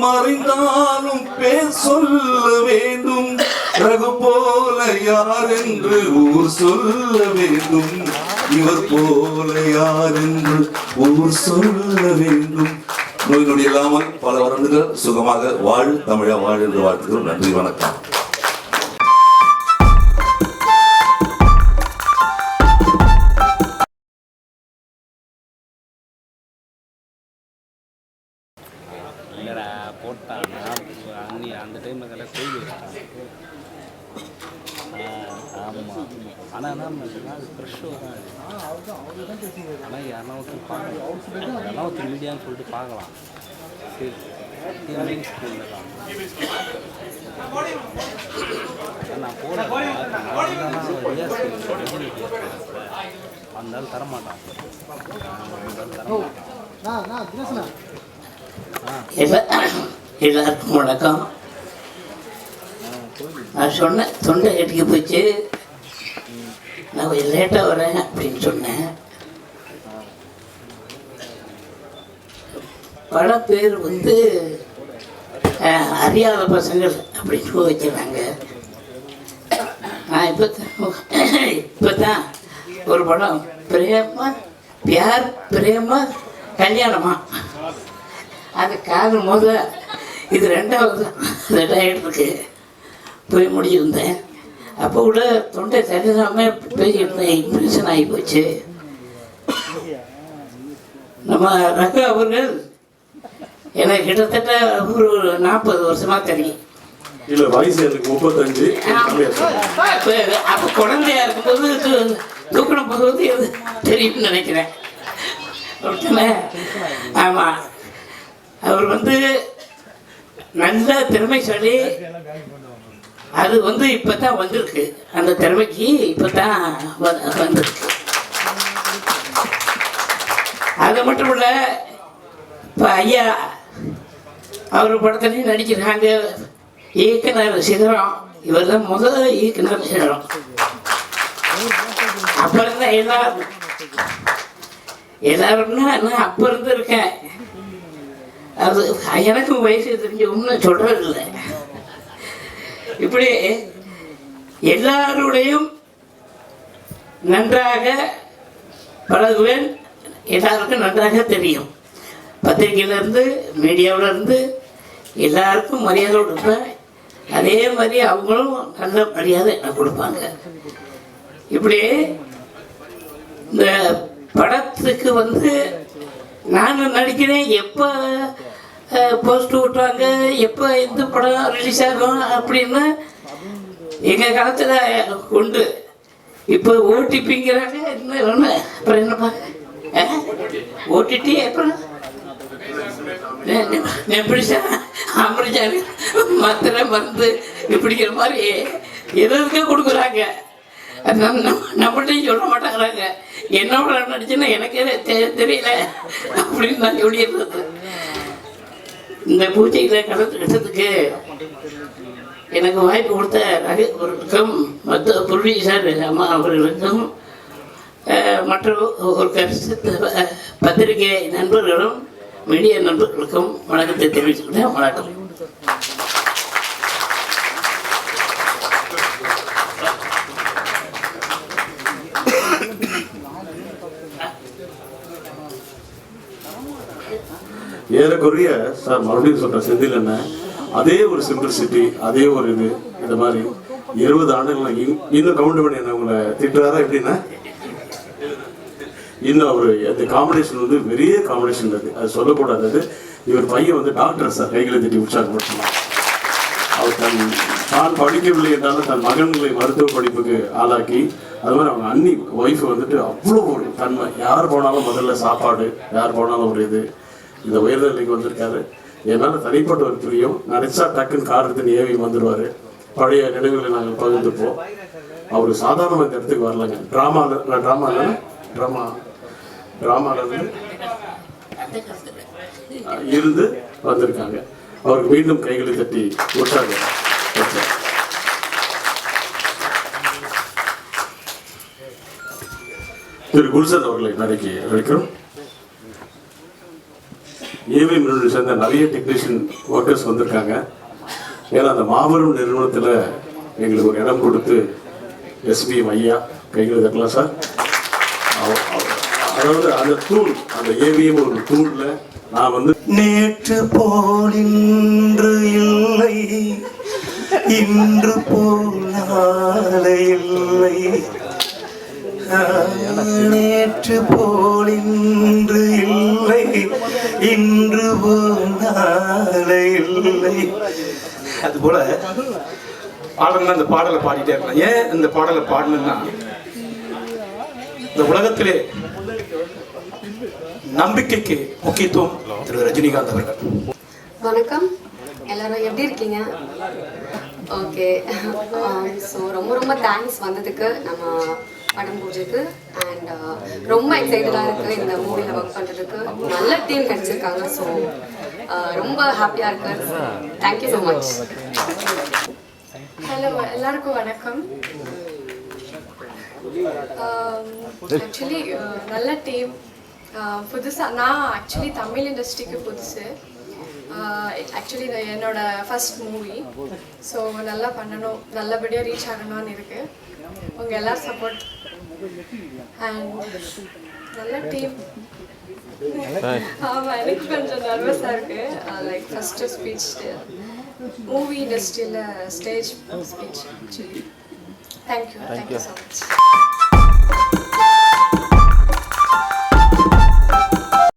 மறைந்தாலும் பேர் சொல்ல வேண்டும். ரகு போல யார் என்று ஊர் சொல்ல வேண்டும். இவர் போல யார் என்று ஊர் சொல்ல வேண்டும். நோய் நொடி இல்லாமல் பல வருடங்கள் சுகமாக வாழ் தமிழா வாழ் என்று வாழ்த்துகிறோம். நன்றி வணக்கம். ஆனால் என்ன அது ஃப்ரெஷ்ஷோ தான் ஆனால் யாருன்னா ஒருத்தர் பார்க்கலாம் யாருன்னா ஒருத்தர் மீடியான்னு சொல்லிட்டு பார்க்கலாம் சரி. ஸ்கூலில் தான். நான் போகிறேன் அந்த தரமாட்டான். எல்லாருக்கும் வணக்கம். நான் சொன்னேன் தொண்டை கட்டிக்கு போச்சு நான் கொஞ்சம் லேட்டாக வரேன் அப்படின்னு சொன்னேன். பட பேர் வந்து அறியாத பசங்கள் அப்படின்னு வச்சுருந்தாங்க. நான் இப்போ இப்போ தான் ஒரு படம் பிரேமா பியார் பிரேமா கல்யாணமா? அது காதல் முத இது ரெண்டாவது ரெண்டாயிரத்துக்கு போய் முடிச்சிருந்தேன். அப்போ கூட தொண்டை சரியில்லாமல் பேசிட்டு இன்ஃபெக்ஷன் ஆகி போச்சு. நம்ம ரகு அவர்கள் எனக்கு கிட்டத்தட்ட ஒரு நாற்பது வருஷமா தெரியும். இல்ல வயசு எனக்கு முப்பத்தஞ்சு. அப்போ குழந்தையா இருக்கும்போது தூக்கணும் போது எது தெரியும்னு நினைக்கிறேன். ஆமாம் அவர் வந்து நல்ல திறமைசாலி அது வந்து இப்போ தான் வந்திருக்கு. அந்த திறமைக்கு இப்போ தான் வந்திருக்கு. அது மட்டும் இல்லை இப்போ ஐயா அவர் படத்துலையும் நடிக்கிறாங்க. இயக்குனர் சிகரம். இவர் தான் முதல் இயக்குனர் சிகரம். அப்ப இருந்த எல்லாரும் எல்லாரும்னா நான் அப்ப இருந்திருக்கேன். அது எனக்கு வயசு தெரிஞ்ச ஒன்றும் சொல்றது இல்லை இப்படி எல்லாருடையும் நன்றாக பழகுவேன். எல்லாருக்கும் நன்றாக தெரியும். பத்திரிகையிலேருந்து மீடியாவிலேருந்து எல்லாருக்கும் மரியாதை கொடுப்பேன். அதே மாதிரி அவங்களும் நல்ல மரியாதை எனக்கு கொடுப்பாங்க. இப்படி இந்த படத்துக்கு வந்து நான் நடிக்கிறேன். எப்போ போஸ்ட் விட்டுவாங்க எப்போ இந்த படம் ரிலீஸ் ஆகும் அப்படின்னு எங்கள் காலத்தில் உண்டு. இப்போ ஓடிபிங்கிறாங்க என்ன ஒன்று அப்புறம் என்னப்பா? ஓடிடி அப்புறம்? நெப்பிடிச்சா அமிர்ஜான் மாத்திரை மருந்து இப்படிங்கிற மாதிரி எதுக்கே கொடுக்குறாங்க. நம்ம நம்மள்ட்டையும் சொல்ல மாட்டேங்கிறாங்க. என்னோட நடிச்சுன்னா எனக்கே தெரியல அப்படின்னு நான் சொல்லிடுறது. இந்த பூஜையில் கலந்துக்கிட்டதுக்கு எனக்கு வாய்ப்பு கொடுத்த நகைவர்களுக்கும் மற்ற புருவி சார் அம்மா அவர்களுக்கும் மற்ற ஒரு கருத்து பத்திரிகை நண்பர்களும் மீடியா நண்பர்களுக்கும் வணக்கத்தை தெரிவிச்சுக்கிட்டேன் வணக்கம். ஏறக்குறைய சார் மறுபடியும் சொல்ற செந்தில் என்ன? அதே ஒரு சிம்பிளிசிட்டி அதே ஒரு இது இந்த மாதிரி இருபது ஆண்டுகள் இன்னும் கவுண்ட் பண்ணி என்ன உங்களை திட்டுறாரா எப்படின்னா? இன்னும் அவர் அந்த காம்படிஷன் வந்து பெரிய காம்படிஷன் இருக்கு அது சொல்லக்கூடாது அது. இவர் பையன் வந்து டாக்டர் சார் கைகளை திட்டி உற்சாகப்படுத்தினார் அவர் தன் தான் படிக்கவில்லை என்றாலும் தன் மகன்களை மருத்துவ படிப்புக்கு ஆளாக்கி அது மாதிரி அவங்க அண்ணி ஒய்ஃப் வந்துட்டு அவ்வளோ ஒரு தன்மை. யார் போனாலும் முதல்ல சாப்பாடு யார் போனாலும் ஒரு இது. இந்த உயர்நிலைக்கு வந்திருக்காரு. என்னால் தனிப்பட்ட ஒரு பிரியம். நடிச்சா டக்குன்னு காரணத்தின் ஏவி வந்துடுவாரு பழைய நினைவுகளை நாங்கள் பகிர்ந்துப்போம். அவர் சாதாரண இந்த இடத்துக்கு வரலங்க. ட்ராமால ட்ராமா ட்ராமா ட்ராமால இருந்து இருந்து வந்திருக்காங்க. அவருக்கு மீண்டும் கைகளை தட்டி விட்டாங்க திரு குல்சன் அவர்களை நடிக்க அழைக்கிறோம் ஏவிஎம் நிறுவனம் சேர்ந்த நிறைய டெக்னீஷியன் ஒர்க்கர்ஸ் வந்திருக்காங்க. ஏன்னா அந்த மாபெரும் நிறுவனத்தில் எங்களுக்கு ஒரு இடம் கொடுத்து எஸ்பிஎம் ஐயா கைகள் தட்டலாம் சார். அதாவது அந்த தூள் அந்த ஏவிஎம் ஒரு தூளில் நான் வந்து நேற்று போல் இன்று இல்லை. இன்று போல இல்லை. நேற்று போல் இன்று இல்லை. இன்று போல் நாளை இல்லை. அதுபோல பாடல்னா அந்த பாடலை பாடிட்டே இருக்கலாம் ஏன் இந்த பாடலை பாடணும்னா இந்த உலகத்திலே நம்பிக்கைக்கு முக்கியத்துவம் திரு ரஜினிகாந்த் அவர்கள். வணக்கம். எல்லாரும் எப்படி இருக்கீங்க? ஓகே. ஸோ ரொம்ப ரொம்ப தேங்க்ஸ் வந்ததுக்கு. நம்ம படம் பூஜைக்கு அண்ட் ரொம்ப எக்ஸைட்டடாக இருக்குது இந்த மூவியில் ஒர்க் பண்ணுறதுக்கு நல்ல டீம் கிடச்சிருக்காங்க. ஸோ uh, ரொம்ப ஹாப்பியாக இருக்கு. தேங்க்யூ ஸோ மச் ஹலோ எல்லாருக்கும் வணக்கம். Um, ஆக்சுவலி uh, நல்ல டீம் uh, புதுசாக நான் ஆக்சுவலி தமிழ் இண்டஸ்ட்ரிக்கு புதுசு. Uh, ஆக்சுவலி இது என்னோட ஃபர்ஸ்ட் மூவி ஸோ நல்லா பண்ணணும். நல்லபடியாக ரீச் ஆகணும்னு இருக்கு. உங்கள் எல்லாரும் சப்போர்ட் அண்ட் நல்ல டீம் ஆமாம் எனக்கு கொஞ்சம் நர்வஸாக இருக்கு. லைக் ஃபஸ்ட்டு ஸ்பீச் மூவி இண்டஸ்ட்ரியில் stage speech actually thank you thank you so much